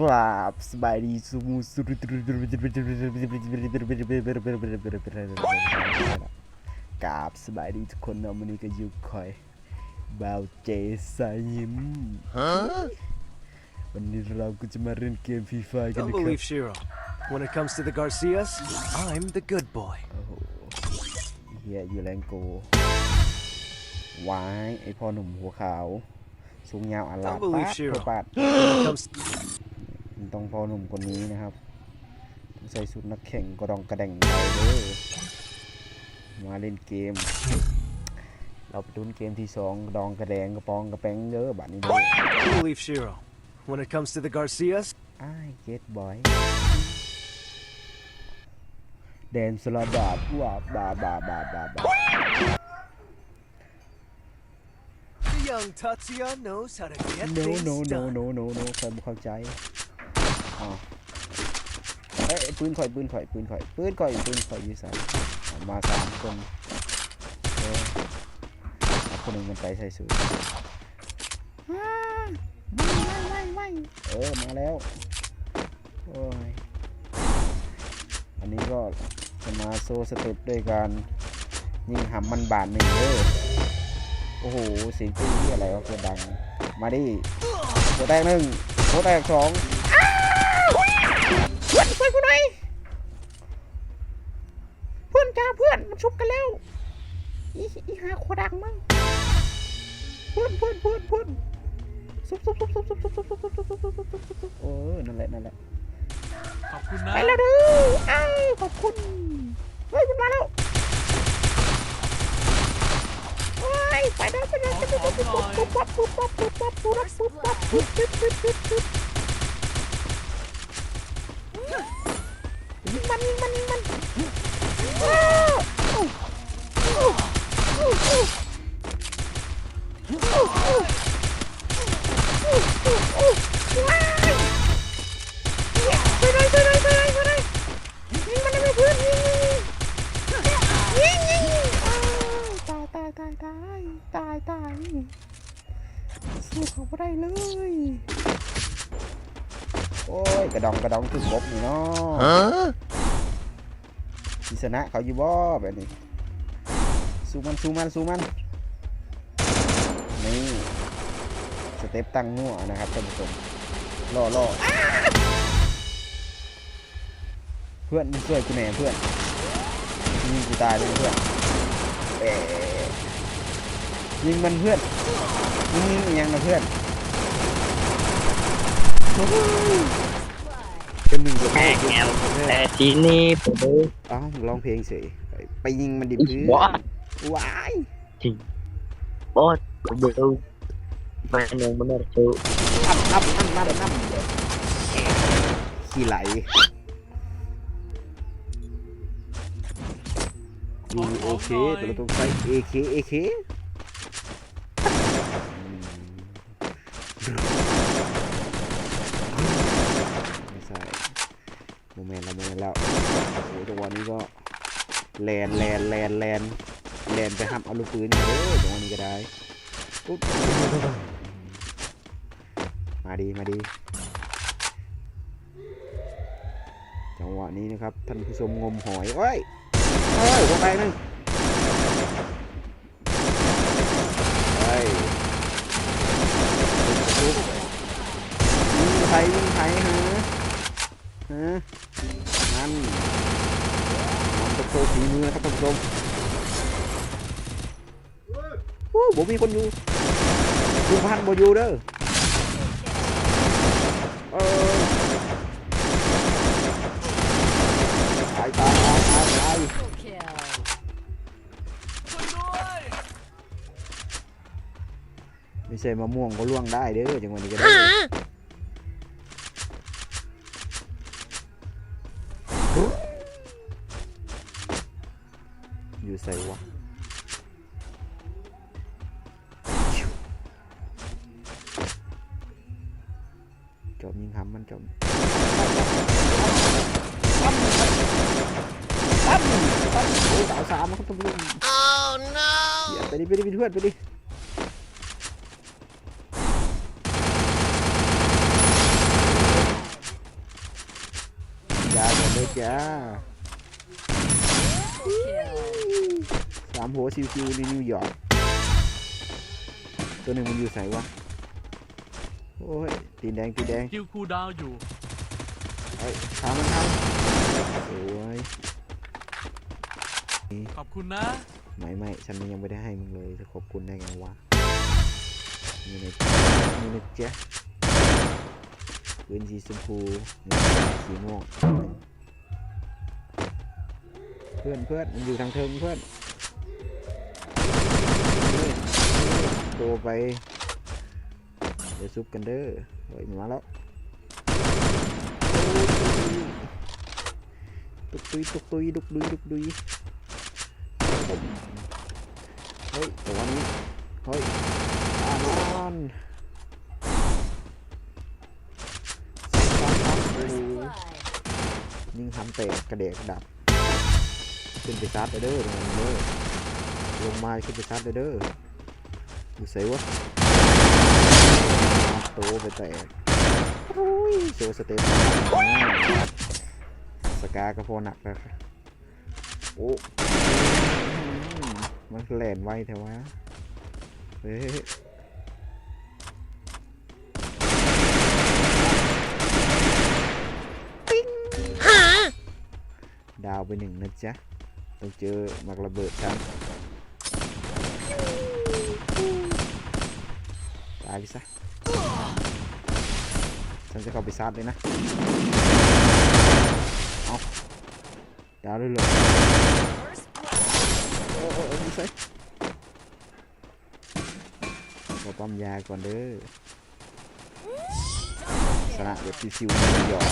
กราบสบายดีสูมูสุดกราบสบายดีทุกคนเนาะวันนี้ก็อยู่คอยบาวเจสายิมวันนี้เราก็จะมาเล่นเกมฟรีไฟกัน Don't นะครับ believe Shiro. When it comes to the Garcias, I'm the good boy. โอ้โหเฮียอยู่แรงโกวายไอพ่อหนุ่มหัวขาวสูงยาวอลาด Don't believe ปาด Shiro. ปาด When it comes มันต้ องพ่อหนุ่มคนนี้นะครับต้องใส่สุดนักแข่งกระดองกระแดงไปเลยมาเล่นเกม เราไปดุนเกมที่สองกระดองกระแดงกระปองกระแปงเยอะบัดนี้เลย Don't believe Shiro. When it comes to the Garcias, อ้ายเกตบอยแดนสลัดดาบว่าบาบาบาบาบา the young Tatsuya knows how to get no things no no done. no no no ใครบ่เข้าใจ อ๋อเอ้ยปืนข่อยปืนข่อยปืนข่อยปืนข่อยปืนข่อยอยู่ส่เอามาสามคนเออคนหนึ่งมันไปใส่สูทว้าวไม่ไม่ไม่เออมาแล้วโอ้ยอันนี้ก็จะมาโซสเต็ปด้วยการยิงหำมันบานหนึ่งเด้อโอ้โหเสียงปืนที่อะไรวะเกิดดัง มาดิตัวแตกหนึ่งตัวแตกสอง พื่อนช่วยกูหน่อยเพื่อนจ้าเพื่อนมันชุบกันแล้วอีอีหาโคดังมั้งเพื่อนเพื่อนเพื่อนเพื่อนซุบซุบซุบซุบซุบซุบซุบซุบซุบซุบซุบซุบซุบซุบซุบเออนั่นแหละนั่นแหละขอบคุณนะไปแล้วเด้ออ้าวขอบคุณเฮ้ยมันมาแล้วโอ้ยไปแล้วไปแล้วไปแล้วปุ๊บปุ๊บปุ๊บปุ๊บปุ๊บปุ๊บปุ๊บปุ๊บปุ๊บปุ๊บปุ๊บปุ๊บปุ๊บปุ๊บปุ๊บ สู้เขาไม่ได้เลย โอ้ย กระดองกระดองคือกบนี่เนาะสิชนะเขาอยู่บ่แบบนี้ สู้มันสู้มันสู้มัน นี่ สเต็ปตั้งมั่วนะครับท่านผู้ชมล่อล่ออ้าเพื่อนมึงช่วยกูแหน่เพื่อนยิงกูตายเลยเพื่อนเอ๊ะ ยิงมันเพื่อนยิงอีหยังนะเพื่อนโอ้ยเป็นหนึ่งกับแม่งเพื่อนแง่เพื่อนแต่ทีนี้ผมดูอ้าวร้องเพลงเฉยไปไปยิงมันดิพื้นว้าว้ายบอสผมดูแม่นงมันน่าจะอับอับอับอับอับขี้ไหลดูโอเคแต่เราต้องใช้ AK AK มเมนต์แมเมนแล้วโอ้โหจังหวะนี้ก็แลนแลนแลนแลนแลนไปหับเอาลูกปืนเออจังหวะนี้ก็ได้อุ๊บมาดีมาดี จังหวะนี้นะครับท่านผู้ชมงมหอยเอ้ยเอ้ยหัวแตกหนึ่งเฮ้ยปุ๊บยิงไทยยิงไทยฮะ ฮะนั่นมันจะโชว์ฝีมือนะครับท่านผู้ชมโอ้ผมมีคนอยู่ดูพันบ่อยู่เด้อเออตายตายตายตายตายไม่ใช่มะม่วงก็ล่วงได้เด้อจังหวะนี้ก็ได้ จบยิงคำมันจบตั้มตั้มตั้มโอ้สาวสามนะครับท่านผู้ no! ไปดิไปดิไปเพื่อนไปดิยาหมดเลยจ้าสามหัวชิวๆในนิวยอร์กตัวหนึ่งมันอยู่ใส่วะ โอ้ยตีนแดงตีนแดงคิวคูลดาวน์อยู่เอ้ยทำมันทำโอ้ยขอบคุณนะ ไม่ไม่ฉันยังไม่ได้ให้มึงเลยจะขอบคุณได้ไงวะนี่นะนี่นะจ๊ะปืนสีชมพูนี่สีม่วงเพื่อนเพื่อนมันอยู่ทางเทิงเพื่อนนี่นี่โตไปเดี๋ยวซุปกันเด้อเฮ้ยมาแล้วตุกตุยตุกตุยตุกตุยตุกตุยเฮ้ยแต่วันนี้เฮ้ยอานอนสามสามโอ้โหยิงทำเตะกระเดกกระดับขึ้นไปซัดเด้อลงมาเด้อลงมาขึ้นไปซัดเด้ออยู่ใส่วะ โตไปแตกโอ้ยโชว์สเต็ปสกาก็พอหนักแล้วครับโอ้มันแหลนไวแต่ว่าเฮ้ยดาวไปหนึ่งนะจ๊ะ ต้องเจอมักระเบิดฉันตายไปซะ ฉันจะเข้าไปซัดเลยนะ เอาดาวเลยเลยโอ้โอ้โอ้ดูสิขอป้อมยาก่อนเด้อชนะแบบชิวๆนิวยอก